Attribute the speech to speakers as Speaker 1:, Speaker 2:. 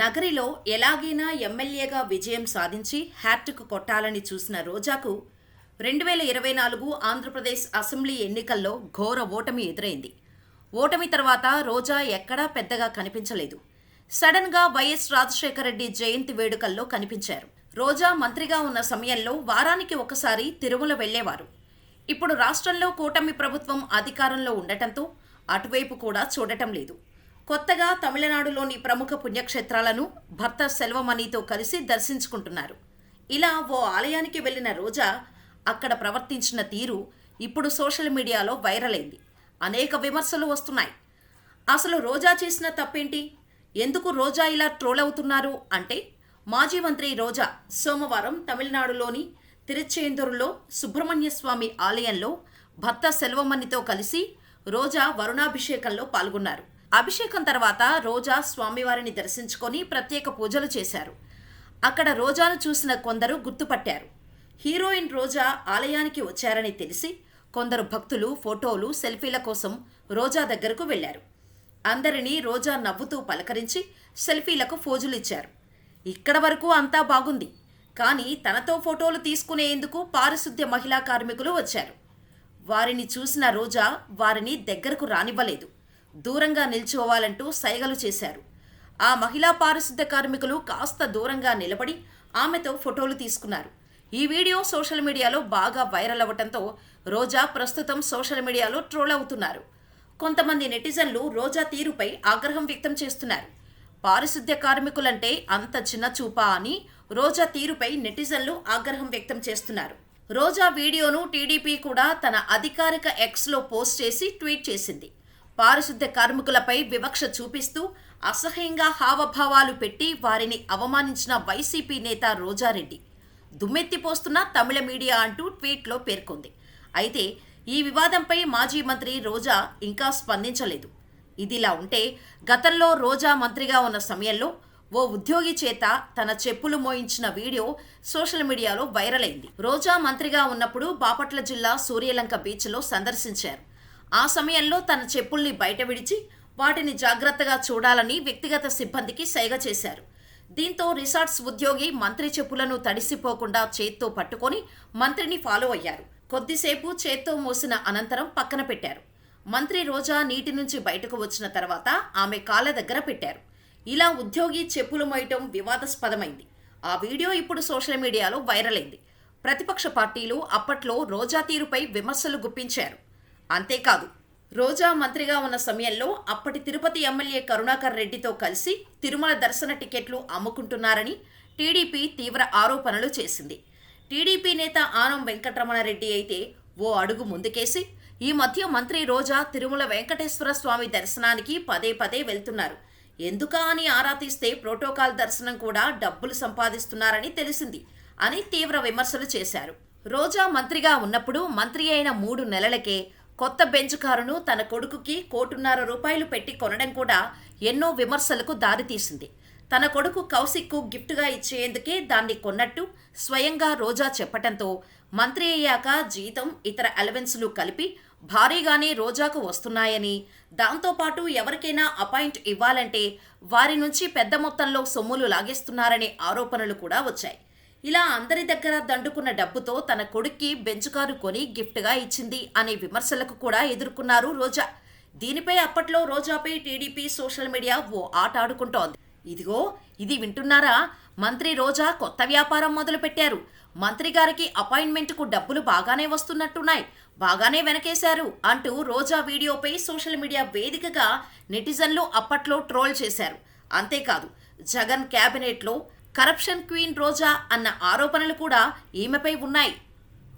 Speaker 1: నగరిలో ఎలాగైనా ఎమ్మెల్యేగా విజయం సాధించి హ్యాట్రిక్ కొట్టాలని చూసిన రోజాకు రెండు వేల ఇరవై నాలుగు ఆంధ్రప్రదేశ్ అసెంబ్లీ ఎన్నికల్లో ఘోర ఓటమి ఎదురైంది. ఓటమి తర్వాత రోజా ఎక్కడా పెద్దగా కనిపించలేదు. సడన్గా వైఎస్ రాజశేఖర రెడ్డి జయంతి వేడుకల్లో కనిపించారు. రోజా మంత్రిగా ఉన్న సమయంలో వారానికి ఒకసారి తిరుమల వెళ్ళేవారు ఇప్పుడు రాష్ట్రంలో కూటమి ప్రభుత్వం అధికారంలో ఉండటంతో అటువైపు కూడా చూడటం లేదు. కొత్తగా తమిళనాడులోని ప్రముఖ పుణ్యక్షేత్రాలను భర్త సెల్వమణితో కలిసి దర్శించుకుంటున్నారు. ఇలా ఓ ఆలయానికి వెళ్ళిన రోజా అక్కడ ప్రవర్తించిన తీరు ఇప్పుడు సోషల్ మీడియాలో వైరల్ అయింది. అనేక విమర్శలు వస్తున్నాయి. అసలు రోజా చేసిన తప్పేంటి? ఎందుకు రోజా ఇలా ట్రోల్ అవుతున్నారు అంటే మాజీ మంత్రి రోజా సోమవారం తమిళనాడులోని తిరుచేందూరులో సుబ్రహ్మణ్య స్వామి ఆలయంలో భర్త సెల్వమణితో కలిసి రోజా వరుణాభిషేకంలో పాల్గొన్నారు. అభిషేకం తర్వాత రోజా స్వామివారిని దర్శించుకొని ప్రత్యేక పూజలు చేశారు. అక్కడ రోజాను చూసిన కొందరు గుర్తుపట్టారు. హీరోయిన్ రోజా ఆలయానికి వచ్చారని తెలిసి కొందరు భక్తులు ఫోటోలు సెల్ఫీల కోసం రోజా దగ్గరకు వెళ్ళారు అందరినీ రోజా నవ్వుతూ పలకరించి సెల్ఫీలకు ఫోజులు ఇచ్చారు. ఇక్కడ వరకు అంతా బాగుంది. కానీ తనతో ఫోటోలు తీసుకునేందుకు పారిశుద్ధ్య మహిళా కార్మికులు వచ్చారు. వారిని చూసిన రోజా వారిని దగ్గరకు రానివ్వలేదు. దూరంగా నిల్చోవాలంటూ సైగలు చేశారు. ఆ మహిళా పారిశుద్ధ్య కార్మికులు కాస్త దూరంగా నిలబడి ఆమెతో ఫోటోలు తీసుకున్నారు. ఈ వీడియో సోషల్ మీడియాలో బాగా వైరల్ అవ్వటంతో రోజా ప్రస్తుతం సోషల్ మీడియాలో ట్రోల్ అవుతున్నారు. కొంతమంది నెటిజన్లు రోజా తీరుపై ఆగ్రహం వ్యక్తం చేస్తున్నారు. పారిశుద్ధ్య కార్మికులంటే అంత చిన్న చూపా అని రోజా తీరుపై నెటిజన్లు ఆగ్రహం వ్యక్తం చేస్తున్నారు. రోజా వీడియోను టీడీపీ కూడా తన అధికారిక ఎక్స్లో పోస్ట్ చేసి ట్వీట్ చేసింది. పారిశుద్ధ్య కార్మికులపై వివక్ష చూపిస్తూ అసహ్యంగా హావభావాలు పెట్టి వారిని అవమానించిన వైసీపీ నేత రోజారెడ్డి. దుమ్మెత్తిపోస్తున్న తమిళ మీడియా అంటూ ట్వీట్లో పేర్కొంది. అయితే ఈ వివాదంపై మాజీ మంత్రి రోజా ఇంకా స్పందించలేదు. ఇదిలా ఉంటే గతంలో రోజా మంత్రిగా ఉన్న సమయంలో ఓ ఉద్యోగి చేత తన చెప్పులు మోయించిన వీడియో సోషల్ మీడియాలో వైరల్ అయింది. రోజా మంత్రిగా ఉన్నప్పుడు బాపట్ల జిల్లా సూర్యలంక బీచ్లో సందర్శించారు. ఆ సమయంలో తన చెప్పుల్ని బయట విడిచి వాటిని జాగ్రత్తగా చూడాలని వ్యక్తిగత సిబ్బందికి సైగ చేశారు. దీంతో రిసార్ట్స్ ఉద్యోగి మంత్రి చెప్పులను తడిసిపోకుండా చేత్తో పట్టుకొని మంత్రిని ఫాలో అయ్యారు. కొద్దిసేపు చేత్తో మోసిన అనంతరం పక్కన పెట్టారు. మంత్రి రోజా నీటి నుంచి బయటకు వచ్చిన తర్వాత ఆమె కాళ్ళ దగ్గర పెట్టారు. ఇలా ఉద్యోగి చెప్పులు మోయటం వివాదాస్పదమైంది. ఆ వీడియో ఇప్పుడు సోషల్ మీడియాలో వైరల్ అయింది. ప్రతిపక్ష పార్టీలు అప్పట్లో రోజా తీరుపై విమర్శలు గుప్పించారు. అంతేకాదు రోజా మంత్రిగా ఉన్న సమయంలో అప్పటి తిరుపతి ఎమ్మెల్యే కరుణాకర్ రెడ్డితో కలిసి తిరుమల దర్శన టికెట్లు అమ్ముకుంటున్నారని టీడీపీ తీవ్ర ఆరోపణలు చేసింది. టీడీపీ నేత ఆనం వెంకటరమణారెడ్డి అయితే ఓ అడుగు ముందుకేసి ఈ మధ్య మంత్రి రోజా తిరుమల వెంకటేశ్వర స్వామి దర్శనానికి పదే పదే వెళ్తున్నారు. ఎందుకా అని ఆరా తీస్తే ప్రోటోకాల్ దర్శనం కూడా డబ్బులు సంపాదిస్తున్నారని తెలిసింది అని తీవ్ర విమర్శలు చేశారు. రోజా మంత్రిగా ఉన్నప్పుడు మంత్రి అయిన మూడు నెలలకే కొత్త బెంచ్ కారును తన కొడుకుకి కోటున్నర రూపాయలు పెట్టి కొనడం కూడా ఎన్నో విమర్శలకు దారితీసింది. తన కొడుకు కౌశిక్కు గిఫ్ట్గా ఇచ్చేందుకే దాన్ని కొన్నట్టు స్వయంగా రోజా చెప్పటంతో మంత్రి అయ్యాక జీతం ఇతర అలవెన్స్లు కలిపి భారీగానే రోజాకు వస్తున్నాయని దాంతోపాటు ఎవరికైనా అపాయింట్ ఇవ్వాలంటే వారి నుంచి పెద్ద మొత్తంలో సొమ్ములు లాగేస్తున్నారనే ఆరోపణలు కూడా వచ్చాయి. ఇలా అందరి దగ్గర దండుకున్న డబ్బుతో తన కొడుక్కి బెంచ్ కారు కొని గిఫ్ట్గా ఇచ్చింది అనే విమర్శలకు కూడా ఎదుర్కొన్నారు రోజా. దీనిపై అప్పట్లో రోజాపై టీడీపీ సోషల్ మీడియా ఓ ఆట ఆడుకుంటోంది. ఇదిగో ఇది వింటున్నారా? మంత్రి రోజా కొత్త వ్యాపారం మొదలుపెట్టారు. మంత్రి గారికి అపాయింట్మెంట్కు డబ్బులు బాగానే వస్తున్నట్టున్నాయి. బాగానే వెనకేశారు అంటూ రోజా వీడియోపై సోషల్ మీడియా వేదికగా నెటిజన్లు అప్పట్లో ట్రోల్ చేశారు. అంతేకాదు జగన్ క్యాబినెట్లో కరప్షన్ క్వీన్ రోజా అన్న ఆరోపణలు కూడా ఈమెపై ఉన్నాయి.